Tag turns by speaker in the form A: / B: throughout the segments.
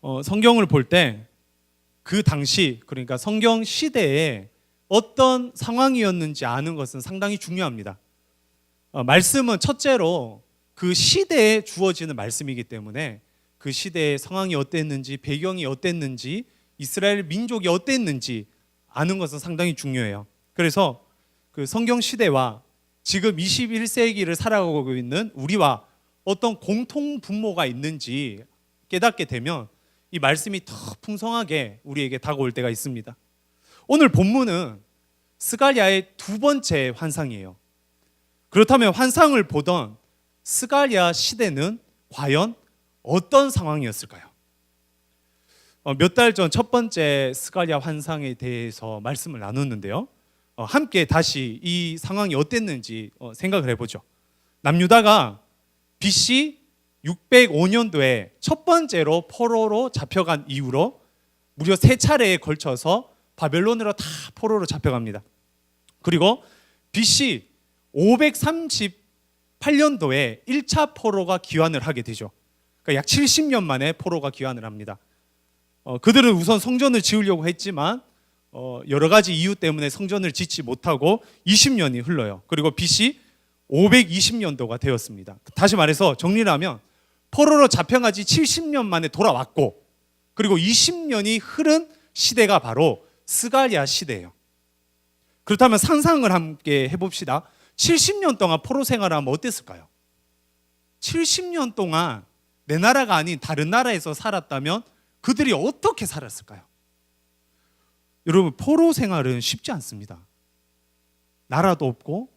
A: 어, 성경을 볼 때 그 당시 그러니까 성경 시대에 어떤 상황이었는지 아는 것은 상당히 중요합니다. 어, 말씀은 첫째로 그 시대에 주어지는 말씀이기 때문에 그 시대의 상황이 어땠는지 배경이 어땠는지 이스라엘 민족이 어땠는지 아는 것은 상당히 중요해요. 그래서 그 성경 시대와 지금 21세기를 살아가고 있는 우리와 어떤 공통 분모가 있는지 깨닫게 되면 이 말씀이 더 풍성하게 우리에게 다가올 때가 있습니다. 오늘 본문은 스가랴의 두 번째 환상이에요. 그렇다면 환상을 보던 스가랴 시대는 과연 어떤 상황이었을까요? 어, 몇달 전 첫 번째 스가랴 환상에 대해서 말씀을 나눴는데요. 어, 함께 다시 이 상황이 어땠는지 어, 생각을 해보죠. 남유다가 BC 605년도에 첫 번째로 포로로 잡혀간 이후로 무려 세 차례에 걸쳐서 바벨론으로 다 포로로 잡혀갑니다. 그리고 BC 538년도에 1차 포로가 귀환을 하게 되죠. 그러니까 약 70년 만에 포로가 귀환을 합니다. 어, 그들은 우선 성전을 지으려고 했지만 어, 여러 가지 이유 때문에 성전을 짓지 못하고 20년이 흘러요. 그리고 BC 520년도가 되었습니다. 다시 말해서 정리를 하면 포로로 잡혀간 지 70년 만에 돌아왔고 그리고 20년이 흐른 시대가 바로 스가랴 시대예요. 그렇다면 상상을 함께 해봅시다. 70년 동안 포로 생활하면 어땠을까요? 70년 동안 내 나라가 아닌 다른 나라에서 살았다면 그들이 어떻게 살았을까요? 여러분 포로 생활은 쉽지 않습니다. 나라도 없고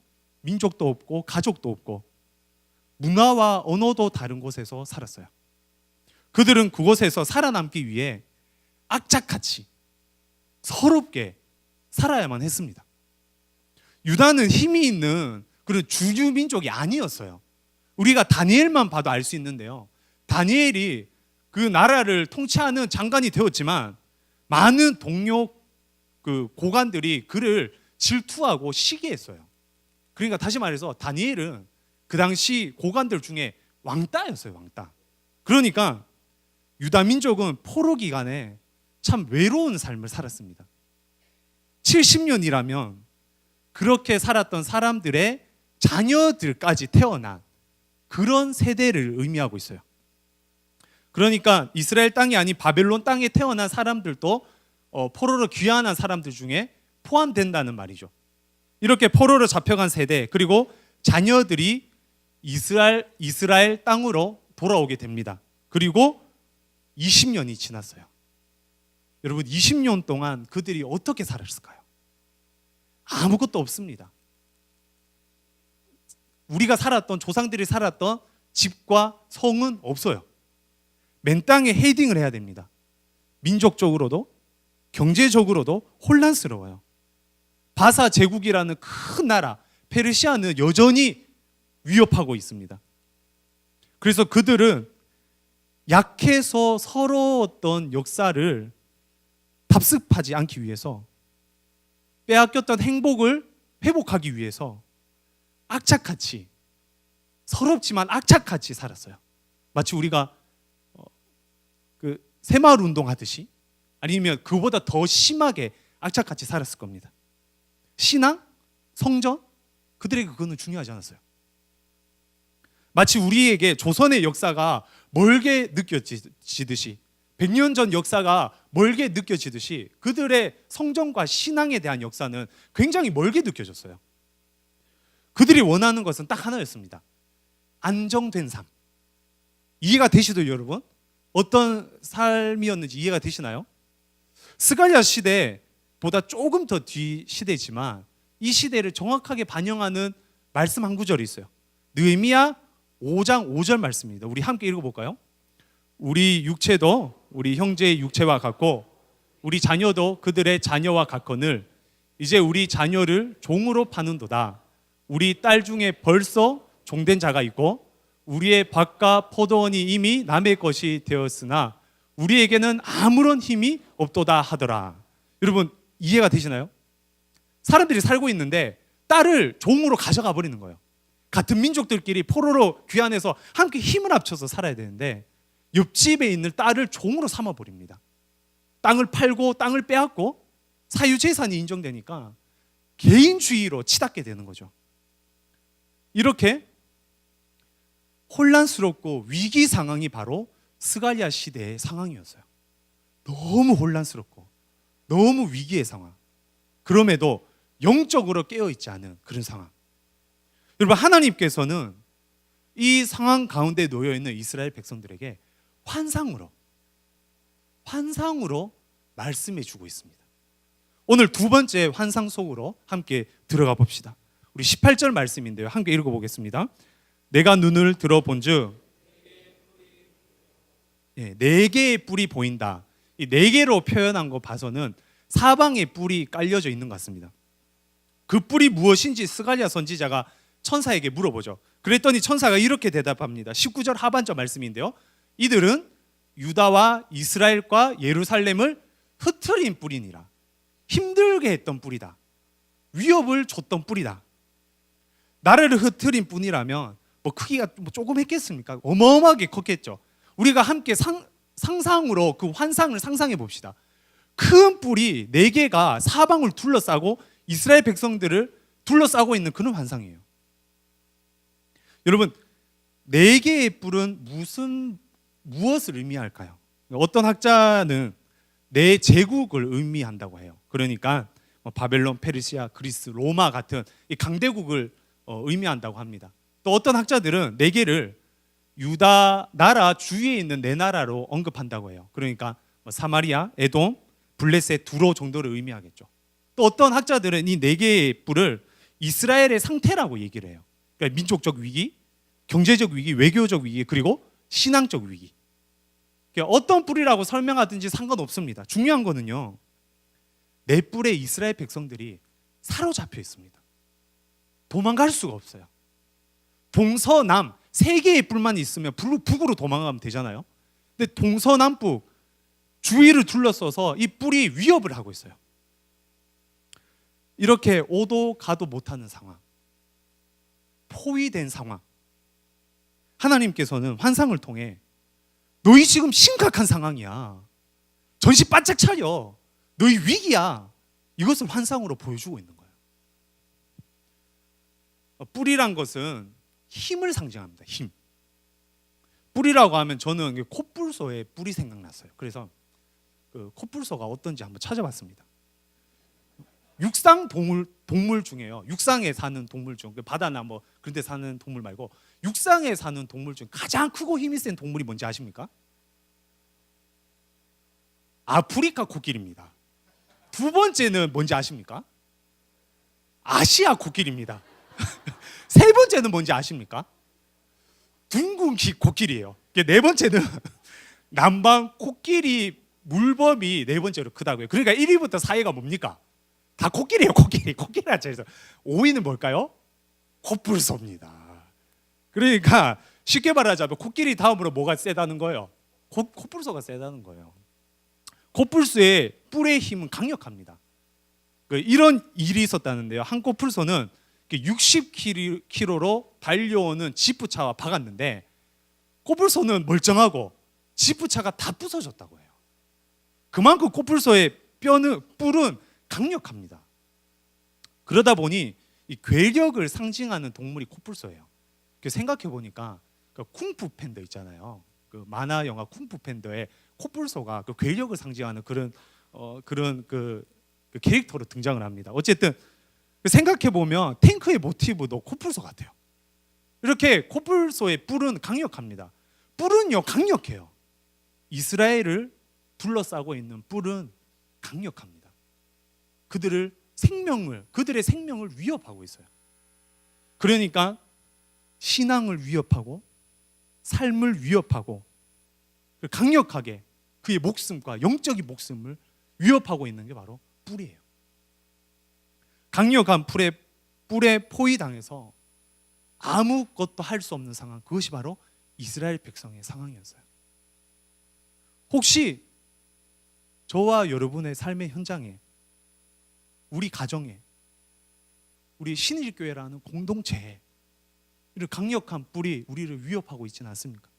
A: 민족도 없고 가족도 없고 문화와 언어도 다른 곳에서 살았어요. 그들은 그곳에서 살아남기 위해 악착같이 서럽게 살아야만 했습니다. 유다는 힘이 있는 그런 주주 민족이 아니었어요. 우리가 다니엘만 봐도 알 수 있는데요. 다니엘이 그 나라를 통치하는 장관이 되었지만 많은 동료 그 고관들이 그를 질투하고 시기했어요. 그러니까 다시 말해서 다니엘은 그 당시 고관들 중에 왕따였어요, 왕따. 그러니까 유다 민족은 포로 기간에 참 외로운 삶을 살았습니다. 70년이라면 그렇게 살았던 사람들의 자녀들까지 태어난 그런 세대를 의미하고 있어요. 그러니까 이스라엘 땅이 아닌 바벨론 땅에 태어난 사람들도 어, 포로로 귀환한 사람들 중에 포함된다는 말이죠. 이렇게 포로로 잡혀간 세대 그리고 자녀들이 이스라엘 이스라엘 땅으로 돌아오게 됩니다. 그리고 20년이 지났어요. 여러분 20년 동안 그들이 어떻게 살았을까요? 아무것도 없습니다. 우리가 살았던 조상들이 살았던 집과 성은 없어요. 맨 땅에 헤딩을 해야 됩니다. 민족적으로도 경제적으로도 혼란스러워요. 바사 제국이라는 큰 나라 페르시아는 여전히 위협하고 있습니다. 그래서 그들은 약해서 서러웠던 역사를 답습하지 않기 위해서 빼앗겼던 행복을 회복하기 위해서 악착같이 서럽지만 악착같이 살았어요. 마치 우리가 어, 그 새마을 운동 하듯이 아니면 그보다 더 심하게 악착같이 살았을 겁니다. 신앙, 성전 그들에게 그거는 중요하지 않았어요. 마치 우리에게 조선의 역사가 멀게 느껴지듯이 100년 전 역사가 멀게 느껴지듯이 그들의 성전과 신앙에 대한 역사는 굉장히 멀게 느껴졌어요. 그들이 원하는 것은 딱 하나였습니다. 안정된 삶. 이해가 되시죠, 여러분? 어떤 삶이었는지 이해가 되시나요? 스가랴 시대보다 조금 더 뒤 시대지만 이 시대를 정확하게 반영하는 말씀 한 구절이 있어요. 느헤미야 5장 5절 말씀입니다. 우리 함께 읽어볼까요? 우리 육체도 우리 형제의 육체와 같고 우리 자녀도 그들의 자녀와 같거늘 이제 우리 자녀를 종으로 파는도다. 우리 딸 중에 벌써 종된 자가 있고 우리의 밭과 포도원이 이미 남의 것이 되었으나 우리에게는 아무런 힘이 없도다 하더라. 여러분 이해가 되시나요? 사람들이 살고 있는데 딸을 종으로 가져가 버리는 거예요. 같은 민족들끼리 포로로 귀환해서 함께 힘을 합쳐서 살아야 되는데 옆집에 있는 딸을 종으로 삼아 버립니다. 땅을 팔고 땅을 빼앗고 사유 재산이 인정되니까 개인주의로 치닫게 되는 거죠. 이렇게 혼란스럽고 위기 상황이 바로 스갈리아 시대의 상황이었어요. 너무 혼란스럽고 너무 위기의 상황. 그럼에도 영적으로 깨어 있지 않은 그런 상황. 여러분 하나님께서는 이 상황 가운데 놓여 있는 이스라엘 백성들에게 환상으로 환상으로 말씀해 주고 있습니다. 오늘 두 번째 환상 속으로 함께 들어가 봅시다. 우리 18절 말씀인데요. 함께 읽어 보겠습니다. 내가 눈을 들어본즉 예, 네 개의 뿔이 보인다. 이 네 개로 표현한 거 봐서는 사방에 뿔이 깔려져 있는 것 같습니다. 그 뿔이 무엇인지 스갈리아 선지자가 천사에게 물어보죠. 그랬더니 천사가 이렇게 대답합니다. 19절 하반절 말씀인데요. 이들은 유다와 이스라엘과 예루살렘을 흩트린 뿔이니라. 힘들게 했던 뿔이다. 위협을 줬던 뿔이다. 나라를 흩트린 뿔이라면 뭐 크기가 뭐 조금 했겠습니까? 어마어마하게 컸겠죠. 우리가 함께 상, 상상으로 그 환상을 상상해 봅시다. 큰 뿔이 네 개가 사방을 둘러싸고 이스라엘 백성들을 둘러싸고 있는 그런 환상이에요. 여러분 네 개의 뿔은 무슨 무엇을 의미할까요? 어떤 학자는 네 제국을 의미한다고 해요. 그러니까 뭐 바벨론, 페르시아, 그리스, 로마 같은 이 강대국을 어, 의미한다고 합니다. 또 어떤 학자들은 네 개를 유다 나라 주위에 있는 네 나라로 언급한다고 해요. 그러니까 뭐 사마리아, 에돔, 블레셋, 두로 정도를 의미하겠죠. 또 어떤 학자들은 이 네 개의 뿔을 이스라엘의 상태라고 얘기를 해요. 그러니까 민족적 위기, 경제적 위기, 외교적 위기, 그리고 신앙적 위기. 그러니까 어떤 뿔이라고 설명하든지 상관없습니다. 중요한 거는요. 내 뿔에 이스라엘 백성들이 사로잡혀 있습니다. 도망갈 수가 없어요. 동서남 세 개의 뿔만 있으면 북- 북으로 도망가면 되잖아요. 근데 동서남 북 주위를 둘러싸서 이 뿔이 위협을 하고 있어요. 이렇게 오도 가도 못하는 상황, 포위된 상황. 하나님께서는 환상을 통해 너희 지금 심각한 상황이야. 전시 바짝 차려. 너희 위기야. 이것을 환상으로 보여주고 있는 거예요. 어, 뿔이란 것은 힘을 상징합니다. 힘. 뿔이라고 하면 저는 그 콧불소에 뿔이 생각났어요. 그래서 그 콧불소가 어떤지 한번 찾아봤습니다. 육상 동물 동물 중에요. 육상에 사는 동물 중, 그 바다나 뭐 그런 데 사는 동물 말고 육상에 사는 동물 중 가장 크고 힘이 센 동물이 뭔지 아십니까? 아프리카 코끼리입니다. 두 번째는 뭔지 아십니까? 아시아 코끼리입니다. 세 번째는 뭔지 아십니까? 둥근 기 코끼리예요. 네 번째는 남방 코끼리 물범이 네 번째로 크다고요. 그러니까 1위부터 4위가 뭡니까? 다 코끼리예요, 코끼리. 코끼리 하차에서 5위는 뭘까요? 코뿔소입니다. 그러니까 쉽게 말하자면 코끼리 다음으로 뭐가 세다는 거예요? 코, 코뿔소가 세다는 거예요. 코뿔소의 뿔의 힘은 강력합니다. 그 이런 일이 있었다는데요. 한 코뿔소는 60km로 달려오는 지프차와 박았는데 코뿔소는 멀쩡하고 지프차가 다 부서졌다고 해요. 그만큼 코뿔소의 뼈는 뿔은 강력합니다. 그러다 보니 이 괴력을 상징하는 동물이 코뿔소예요. 생각해 보니까 그 쿵푸 팬더 있잖아요. 그 만화 영화 쿵푸 팬더에 코뿔소가 그 괴력을 상징하는 그런 어, 그런 그, 그 캐릭터로 등장을 합니다. 어쨌든 생각해 보면 탱크의 모티브도 코뿔소 같아요. 이렇게 코뿔소의 뿔은 강력합니다. 뿔은요 강력해요. 이스라엘을 둘러싸고 있는 뿔은 강력합니다. 그들을 생명을 그들의 생명을 위협하고 있어요. 그러니까 신앙을 위협하고 삶을 위협하고 강력하게 그의 목숨과 영적인 목숨을 위협하고 있는 게 바로 뿔이에요. 강력한 뿔에 뿔에 포위당해서 아무것도 할 수 없는 상황 그것이 바로 이스라엘 백성의 상황이었어요. 혹시 저와 여러분의 삶의 현장에 우리 가정에 우리 신일교회라는 공동체에 이런 강력한 뿔이 우리를 위협하고 있지는 않습니까?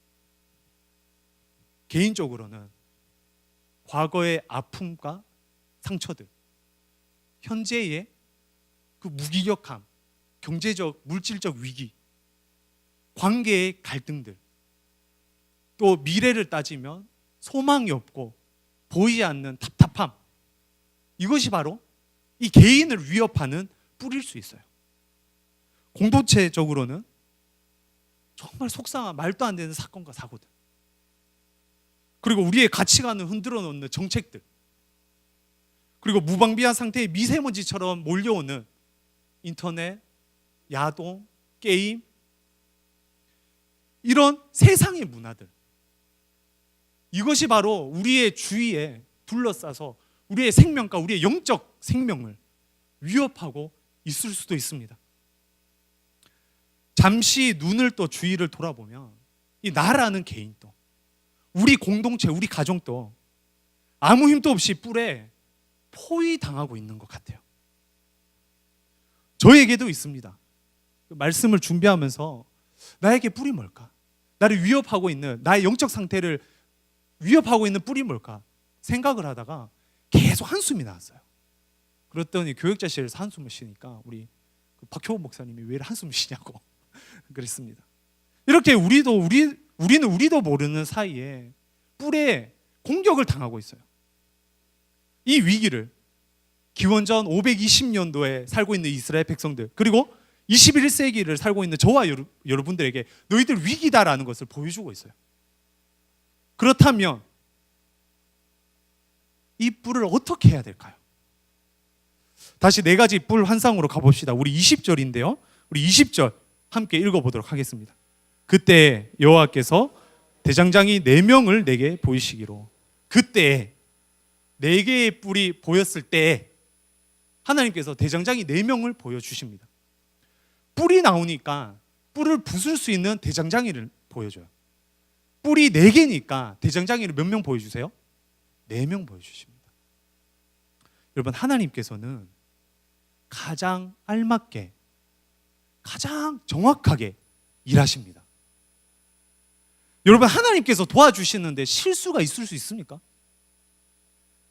A: 개인적으로는 과거의 아픔과 상처들, 현재의 그 무기력함, 경제적, 물질적 위기, 관계의 갈등들, 또 미래를 따지면 소망이 없고 보이지 않는 답답함. 이것이 바로 이 개인을 위협하는 뿌릴 수 있어요. 공동체적으로는 정말 속상한 말도 안 되는 사건과 사고들. 그리고 우리의 가치관을 흔들어 놓는 정책들. 그리고 무방비한 상태의 미세먼지처럼 몰려오는 인터넷, 야동, 게임 이런 세상의 문화들. 이것이 바로 우리의 주위에 둘러싸서 우리의 생명과 우리의 영적 생명을 위협하고 있을 수도 있습니다. 잠시 눈을 또 주위를 돌아보면 이 나라는 개인도 우리 공동체, 우리 가정도 아무 힘도 없이 뿔에 포위 당하고 있는 것 같아요. 저에게도 있습니다. 그 말씀을 준비하면서 나에게 뿔이 뭘까? 나를 위협하고 있는 나의 영적 상태를 위협하고 있는 뿔이 뭘까? 생각을 하다가 계속 한숨이 나왔어요. 그랬더니 교육자실에서 한숨을 쉬니까 우리 그 박효원 목사님이 왜 한숨을 쉬냐고 그랬습니다. 이렇게 우리도 우리 우리는 우리도 모르는 사이에 뿔에 공격을 당하고 있어요. 이 위기를 기원전 520년도에 살고 있는 이스라엘 백성들 그리고 21세기를 살고 있는 저와 여러, 여러분들에게 너희들 위기다라는 것을 보여주고 있어요. 그렇다면 이 뿔을 어떻게 해야 될까요? 다시 네 가지 뿔 환상으로 가봅시다. 우리 20절인데요. 우리 20절 함께 읽어보도록 하겠습니다. 그때 여호와께서 대장장이 네 명을 내게 보이시기로 그때 네 개의 뿔이 보였을 때 하나님께서 대장장이 네 명을 보여주십니다. 뿔이 나오니까 뿔을 부술 수 있는 대장장이를 보여줘요. 뿔이 네 개니까 대장장이를 몇 명 보여주세요? 네 명 보여주십니다. 여러분 하나님께서는 가장 알맞게 가장 정확하게 일하십니다. 여러분 하나님께서 도와주시는데 실수가 있을 수 있습니까?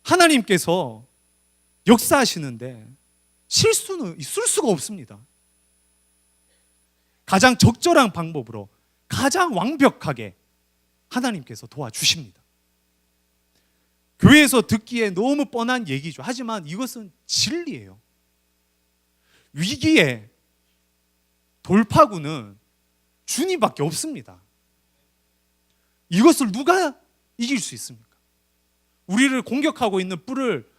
A: 하나님께서 역사하시는데 실수는 있을 수가 없습니다. 가장 적절한 방법으로 가장 완벽하게 하나님께서 도와주십니다. 교회에서 듣기에 너무 뻔한 얘기죠. 하지만 이것은 진리예요. 위기에 돌파구는 주님밖에 없습니다. 이것을 누가 이길 수 있습니까? 우리를 공격하고 있는 뿔을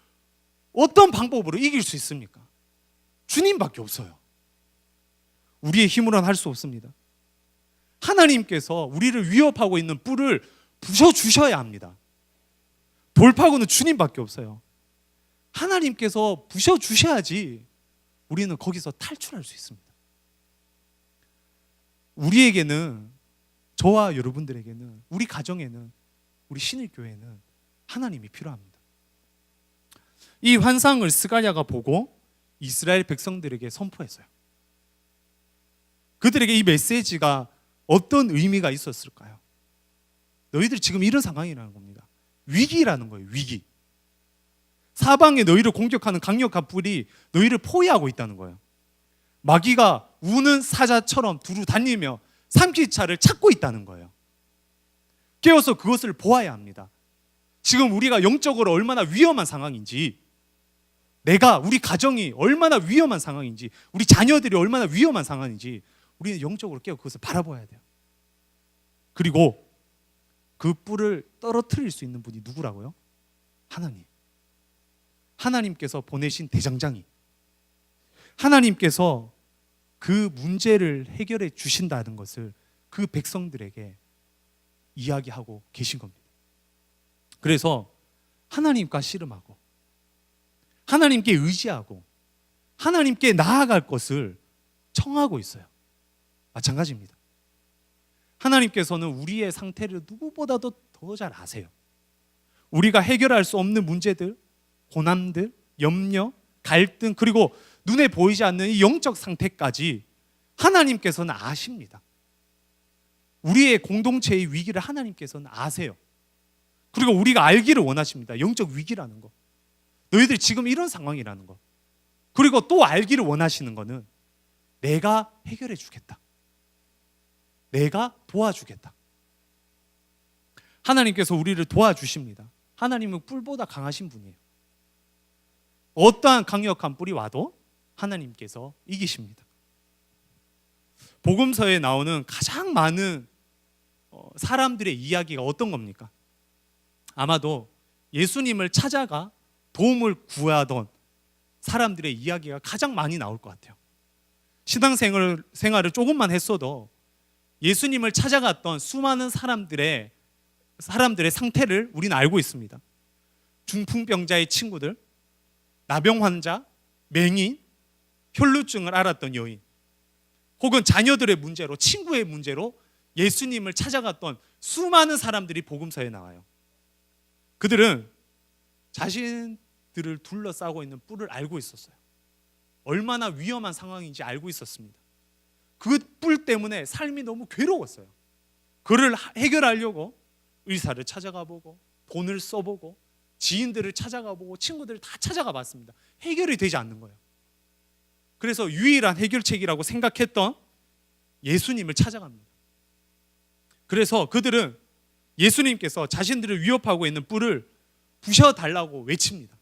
A: 어떤 방법으로 이길 수 있습니까? 주님밖에 없어요. 우리의 힘으로는 할 수 없습니다. 하나님께서 우리를 위협하고 있는 뿔을 부셔 주셔야 합니다. 돌파구는 주님밖에 없어요. 하나님께서 부셔 주셔야지 우리는 거기서 탈출할 수 있습니다. 우리에게는 저와 여러분들에게는 우리 가정에는 우리 신일 교회는 하나님이 필요합니다. 이 환상을 스가랴가 보고 이스라엘 백성들에게 선포했어요. 그들에게 이 메시지가 어떤 의미가 있었을까요? 너희들 지금 이런 상황이라는 겁니다. 위기라는 거예요. 위기. 사방에 너희를 공격하는 강력한 뿔이 너희를 포위하고 있다는 거예요. 마귀가 우는 사자처럼 두루 다니며 삼키차를 찾고 있다는 거예요. 깨어서 그것을 보아야 합니다. 지금 우리가 영적으로 얼마나 위험한 상황인지, 내가 우리 가정이 얼마나 위험한 상황인지, 우리 자녀들이 얼마나 위험한 상황인지 우리는 영적으로 깨어 그것을 바라봐야 돼요. 그리고 그 뿔을 떨어뜨릴 수 있는 분이 누구라고요? 하나님. 하나님께서 보내신 대장장이. 하나님께서 그 문제를 해결해 주신다는 것을 그 백성들에게 이야기하고 계신 겁니다. 그래서 하나님과 씨름하고 하나님께 의지하고 하나님께 나아갈 것을 청하고 있어요. 마찬가지입니다. 하나님께서는 우리의 상태를 누구보다도 더 잘 아세요. 우리가 해결할 수 없는 문제들, 고난들, 염려, 갈등, 그리고 눈에 보이지 않는 이 영적 상태까지 하나님께서는 아십니다. 우리의 공동체의 위기를 하나님께서는 아세요. 그리고 우리가 알기를 원하십니다. 영적 위기라는 거. 너희들이 지금 이런 상황이라는 거. 그리고 또 알기를 원하시는 거는 내가 해결해 주겠다. 내가 도와주겠다. 하나님께서 우리를 도와주십니다. 하나님은 뿔보다 강하신 분이에요. 어떠한 강력한 뿔이 와도 하나님께서 이기십니다. 복음서에 나오는 가장 많은 어, 사람들의 이야기가 어떤 겁니까? 아마도 예수님을 찾아가 도움을 구하던 사람들의 이야기가 가장 많이 나올 것 같아요. 신앙생활을 생활을 조금만 했어도 예수님을 찾아갔던 수많은 사람들의 사람들의 상태를 우리는 알고 있습니다. 중풍병자의 친구들, 나병 환자, 맹인, 혈루증을 앓았던 여인, 혹은 자녀들의 문제로 친구의 문제로 예수님을 찾아갔던 수많은 사람들이 복음서에 나와요. 그들은 자신들을 둘러싸고 있는 뿔을 알고 있었어요. 얼마나 위험한 상황인지 알고 있었습니다. 그 뿔 때문에 삶이 너무 괴로웠어요. 그를 해결하려고 의사를 찾아가 보고 돈을 써보고 지인들을 찾아가 보고 친구들을 다 찾아가 봤습니다. 해결이 되지 않는 거예요. 그래서 유일한 해결책이라고 생각했던 예수님을 찾아갑니다. 그래서 그들은 예수님께서 자신들을 위협하고 있는 뿔을 부셔달라고 외칩니다.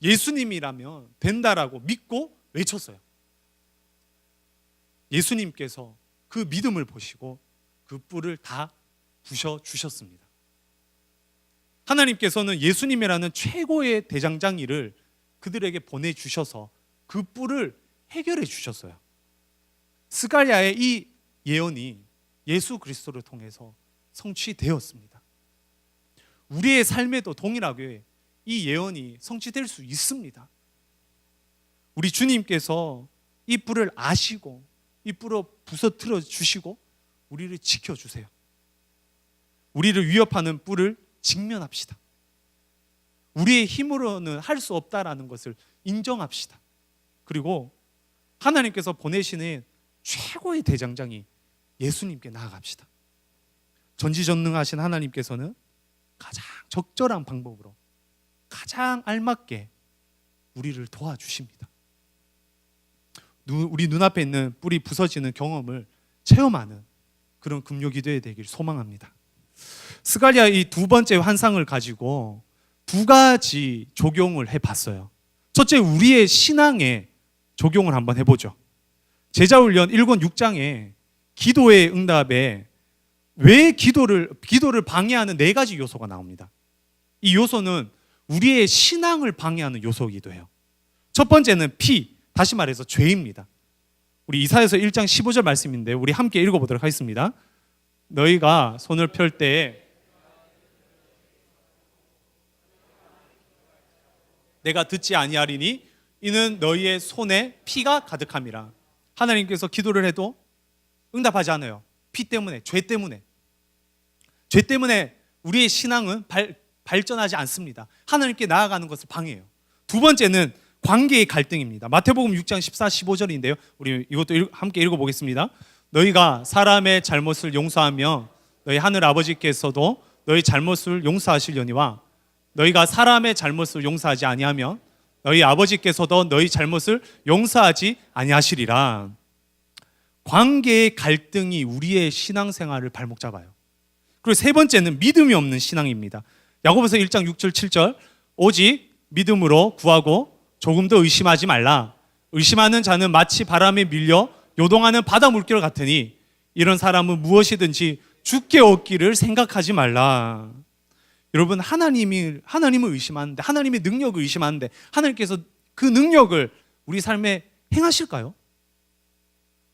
A: 예수님이라면 된다라고 믿고 외쳤어요. 예수님께서 그 믿음을 보시고 그 뿔을 다 부셔 주셨습니다. 하나님께서는 예수님이라는 최고의 대장장이를 그들에게 보내 주셔서 그 뿔을 해결해 주셨어요. 스가랴의 이 예언이 예수 그리스도를 통해서 성취되었습니다. 우리의 삶에도 동일하게 이 예언이 성취될 수 있습니다. 우리 주님께서 이 뿔을 아시고 이 뿔을 부서뜨려 주시고 우리를 지켜 주세요. 우리를 위협하는 뿔을 직면합시다. 우리의 힘으로는 할 수 없다라는 것을 인정합시다. 그리고 하나님께서 보내시는 최고의 대장장이 예수님께 나아갑시다. 전지전능하신 하나님께서는 가장 적절한 방법으로 가장 알맞게 우리를 도와주십니다. 우리 눈앞에 있는 뿔이 부서지는 경험을 체험하는 그런 금요 기도에 되길 소망합니다. 스가리아 이 두 번째 환상을 가지고 두 가지 적용을 해 봤어요. 첫째, 우리의 신앙에 적용을 한번 해 보죠. 제자훈련 1권 6장에 기도의 응답에 왜 기도를 기도를 방해하는 네 가지 요소가 나옵니다. 이 요소는 우리의 신앙을 방해하는 요소이기도 해요. 첫 번째는 피, 다시 말해서 죄입니다. 우리 이사에서 1장 15절 말씀인데 우리 함께 읽어보도록 하겠습니다. 너희가 손을 펼 때에 내가 듣지 아니하리니 이는 너희의 손에 피가 가득함이라. 하나님께서 기도를 해도 응답하지 않아요. 피 때문에, 죄 때문에. 죄 때문에 우리의 신앙은 발, 발전하지 않습니다. 하나님께 나아가는 것을 방해해요. 두 번째는 관계의 갈등입니다. 마태복음 6장 14, 15절인데요. 우리 이것도 읽, 함께 읽어보겠습니다. 너희가 사람의 잘못을 용서하며 너희 하늘 아버지께서도 너희 잘못을 용서하시려니와 너희가 사람의 잘못을 용서하지 아니하면 너희 아버지께서도 너희 잘못을 용서하지 아니하시리라. 관계의 갈등이 우리의 신앙생활을 발목 잡아요. 그리고 세 번째는 믿음이 없는 신앙입니다. 야고보서 1장 6절 7절 오직 믿음으로 구하고 조금도 의심하지 말라. 의심하는 자는 마치 바람에 밀려 요동하는 바다 물결 같으니 이런 사람은 무엇이든지 죽게 얻기를 생각하지 말라. 여러분 하나님이 하나님을 의심하는데 하나님의 능력을 의심하는데 하나님께서 그 능력을 우리 삶에 행하실까요?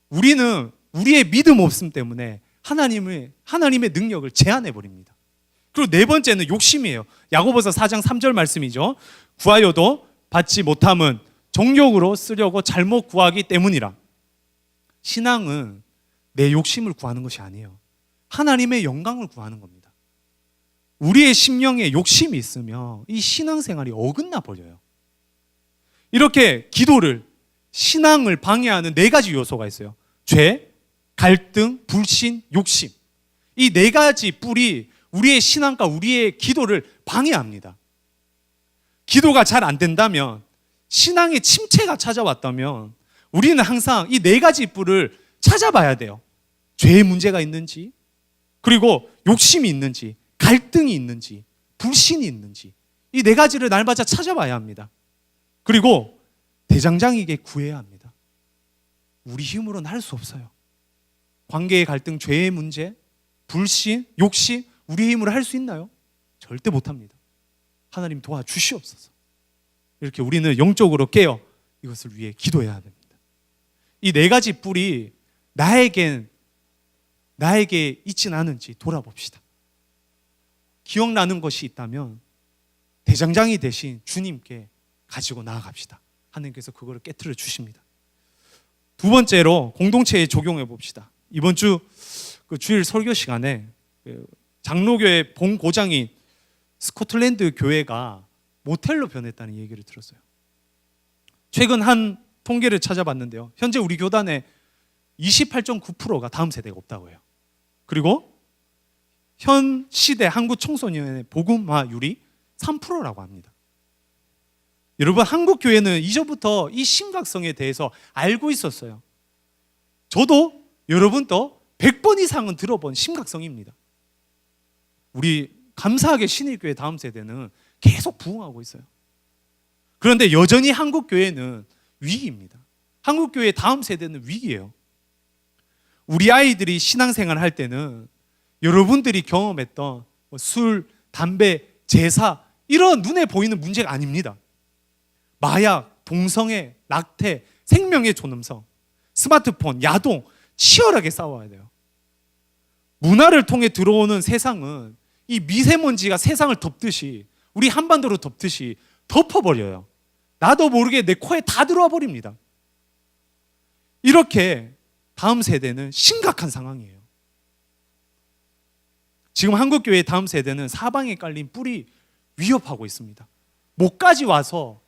A: 우리는 우리의 믿음 없음 때문에 하나님의 하나님의 능력을 제한해 버립니다. 그리고 네 번째는 욕심이에요. 야고보서 4장 3절 말씀이죠. 구하여도 받지 못함은 정욕으로 쓰려고 잘못 구하기 때문이라. 신앙은 내 욕심을 구하는 것이 아니에요. 하나님의 영광을 구하는 겁니다. 우리의 심령에 욕심이 있으면 이 신앙생활이 어긋나 버려요. 이렇게 기도를 신앙을 방해하는 네 가지 요소가 있어요. 죄, 갈등, 불신, 욕심. 이 네 가지 뿔이 우리의 신앙과 우리의 기도를 방해합니다. 기도가 잘 안 된다면 신앙의 침체가 찾아왔다면 우리는 항상 이 네 가지 뿔을 찾아봐야 돼요. 죄의 문제가 있는지, 그리고 욕심이 있는지, 갈등이 있는지, 불신이 있는지 이 네 가지를 날마다 찾아봐야 합니다. 그리고 대장장에게 구해야 합니다. 우리 힘으로는 할 수 없어요. 관계의 갈등, 죄의 문제, 불신, 욕심 우리 힘으로 할 수 있나요? 절대 못 합니다. 하나님 도와주시옵소서. 이렇게 우리는 영적으로 깨어 이것을 위해 기도해야 됩니다. 이 네 가지 뿔이 나에겐 나에게 있진 않은지 돌아봅시다. 기억나는 것이 있다면 대장장이 대신 주님께 가지고 나아갑시다. 하나님께서 그거를 깨뜨려 주십니다. 두 번째로 공동체에 적용해 봅시다. 이번 주 그 주일 설교 시간에 그 장로교회 본 고장인 스코틀랜드 교회가 모텔로 변했다는 얘기를 들었어요. 최근 한 통계를 찾아봤는데요. 현재 우리 교단에 28.9%가 다음 세대가 없다고 해요. 그리고 현 시대 한국 청소년의 복음화율이 3%라고 합니다. 여러분 한국 교회는 이전부터 이 심각성에 대해서 알고 있었어요. 저도 여러분도 100번 이상은 들어본 심각성입니다. 우리 감사하게 신일교회 다음 세대는 계속 부흥하고 있어요. 그런데 여전히 한국 교회는 위기입니다. 한국 교회 다음 세대는 위기예요. 우리 아이들이 신앙생활 할 때는 여러분들이 경험했던 뭐 술, 담배, 제사 이런 눈에 보이는 문제가 아닙니다. 마약, 동성애, 낙태, 생명의 존엄성, 스마트폰, 야동 치열하게 싸워야 돼요. 문화를 통해 들어오는 세상은 이 미세먼지가 세상을 덮듯이 우리 한반도를 덮듯이 덮어버려요. 나도 모르게 내 코에 다 들어와 버립니다. 이렇게 다음 세대는 심각한 상황이에요. 지금 한국 교회 다음 세대는 사방에 깔린 뿔이 위협하고 있습니다. 목까지 와서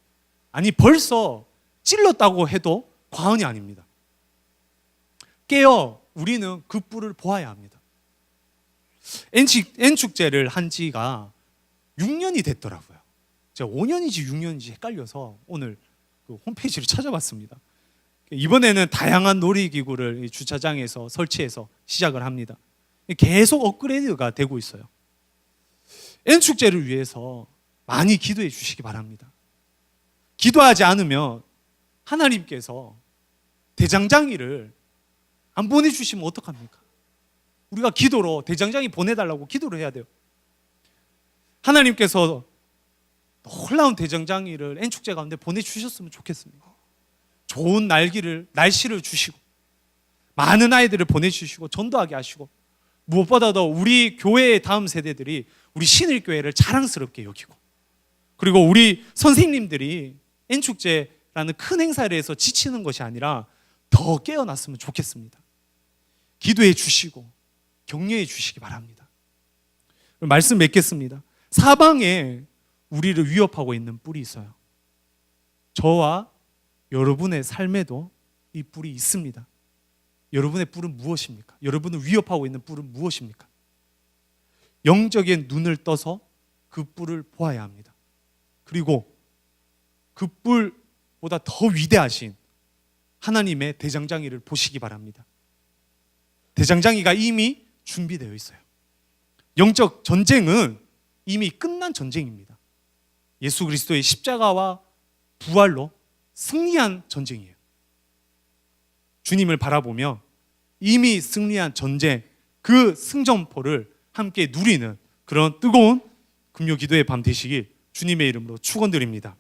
A: 아니 벌써 찔렀다고 해도 과언이 아닙니다. 깨어 우리는 그 뿔을 보아야 합니다. N축, N축제를 한 지가 6년이 됐더라고요. 제가 5년인지 6년인지 헷갈려서 오늘 그 홈페이지를 찾아봤습니다. 이번에는 다양한 놀이기구를 이 주차장에서 설치해서 시작을 합니다. 계속 업그레이드가 되고 있어요. N축제를 위해서 많이 기도해 주시기 바랍니다. 기도하지 않으면 하나님께서 대장장이를 안 보내주시면 어떡합니까? 우리가 기도로 대장장이 보내달라고 기도를 해야 돼요. 하나님께서 놀라운 대장장이를 N축제 가운데 보내주셨으면 좋겠습니다. 좋은 날기를, 날씨를 주시고, 많은 아이들을 보내주시고, 전도하게 하시고, 무엇보다도 우리 교회의 다음 세대들이 우리 신일교회를 자랑스럽게 여기고, 그리고 우리 선생님들이 N축제라는 큰 행사를 해서 지치는 것이 아니라 더 깨어났으면 좋겠습니다. 기도해 주시고, 격려해 주시기 바랍니다. 말씀 맺겠습니다. 사방에 우리를 위협하고 있는 뿔이 있어요. 저와 여러분의 삶에도 이 뿔이 있습니다. 여러분의 뿔은 무엇입니까? 여러분을 위협하고 있는 뿔은 무엇입니까? 영적인 눈을 떠서 그 뿔을 보아야 합니다. 그리고 그 뿔보다 더 위대하신 하나님의 대장장이를 보시기 바랍니다. 대장장이가 이미 준비되어 있어요. 영적 전쟁은 이미 끝난 전쟁입니다. 예수 그리스도의 십자가와 부활로 승리한 전쟁이에요. 주님을 바라보며 이미 승리한 전쟁, 그 승전포를 함께 누리는 그런 뜨거운 금요 기도의 밤 되시길 주님의 이름으로 축원드립니다.